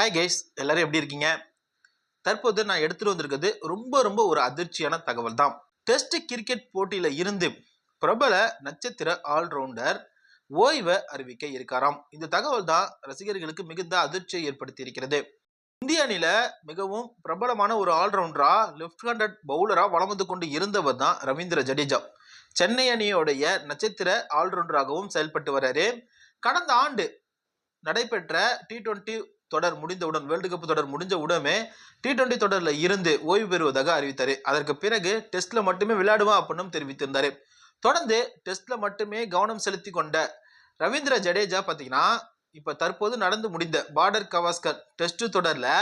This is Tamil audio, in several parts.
ஹாய் கைஸ் எல்லாரும் எப்படி இருக்கீங்க? தற்போது நான் எடுத்துட்டு வந்திருக்கிறது ரொம்ப ரொம்ப ஒரு அதிர்ச்சியான தகவல் தான் டெஸ்ட் கிரிக்கெட் போட்டியில இருந்து பிரபல நட்சத்திர ஆல்ரவுண்டர் ஓய்வை அறிவிக்க இருக்காராம். இந்த தகவல் தான் ரசிகர்களுக்கு மிகுந்த அதிர்ச்சியை ஏற்படுத்தி இருக்கிறது இந்திய அணியில மிகவும் பிரபலமான ஒரு ஆல்ரவுண்டரா லெஃப்ட் ஹேண்டட் பவுலரா வளம் வந்து கொண்டு இருந்தவர் தான் ரவீந்திர ஜடேஜா. சென்னை அணியோடைய நட்சத்திர ஆல்ரவுண்டராகவும் செயல்பட்டு வர்றாரு. கடந்த ஆண்டு நடைபெற்ற டி டுவெண்ட்டி தொடர் முடிந்தவுடன் வேர்ல்டு கப் தொடர் முடிஞ்ச உடனே டி டுவெண்ட்டி தொடரில் இருந்து ஓய்வு பெறுவதாக அறிவித்தார். அதற்கு பிறகு டெஸ்ட்டில் மட்டுமே விளையாடுவா அப்படின்னு தெரிவித்திருந்தார். தொடர்ந்து டெஸ்ட்டில் மட்டுமே கவனம் செலுத்தி கொண்ட ரவீந்திர ஜடேஜா பார்த்தீங்கன்னா இப்போ தற்போது நடந்து முடிந்த பார்டர் கவாஸ்கர் டெஸ்ட் தொடரில்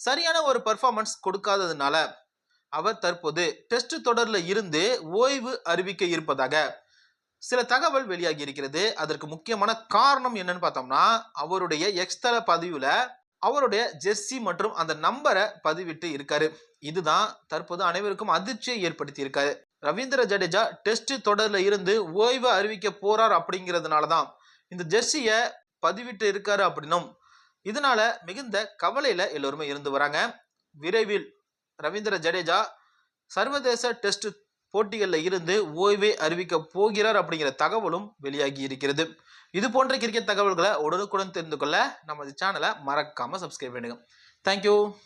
சரியான ஒரு பர்ஃபார்மன்ஸ் கொடுக்காததுனால அவர் தற்போது டெஸ்ட் தொடரில் இருந்து ஓய்வு அறிவிக்க இருப்பதாக சில தகவல் வெளியாகி இருக்கிறது. அதற்கு முக்கியமான காரணம் என்னன்னு பார்த்தோம்னா அவருடைய எக்ஸ்தல பதிவுல அவருடைய ஜெர்சி மற்றும் அந்த நம்பரை பதிவிட்டு இருக்காரு. இதுதான் தற்போது அனைவருக்கும் அதிர்ச்சியை ஏற்படுத்தி இருக்காரு ரவீந்திர ஜடேஜா டெஸ்ட் தொடர்ல இருந்து ஓய்வு அறிவிக்க போறார் அப்படிங்கிறதுனால தான் இந்த ஜெர்சியை பதிவிட்டு இருக்காரு அப்படின்னும். இதனால மிகுந்த கவலையில எல்லோருமே இருந்து வராங்க. விரைவில் ரவீந்திர ஜடேஜா சர்வதேச டெஸ்ட் போட்டிகளில் இருந்து ஓய்வே அறிவிக்க போகிறார் அப்படிங்கிற தகவலும் வெளியாகி இருக்கிறது. இது போன்ற கிரிக்கெட் தகவல்களை உடனுக்குடன் தெரிந்து கொள்ள நமது சேனலை மறக்காமல் சப்ஸ்கிரைப் பண்ணுங்க தேங்க்யூ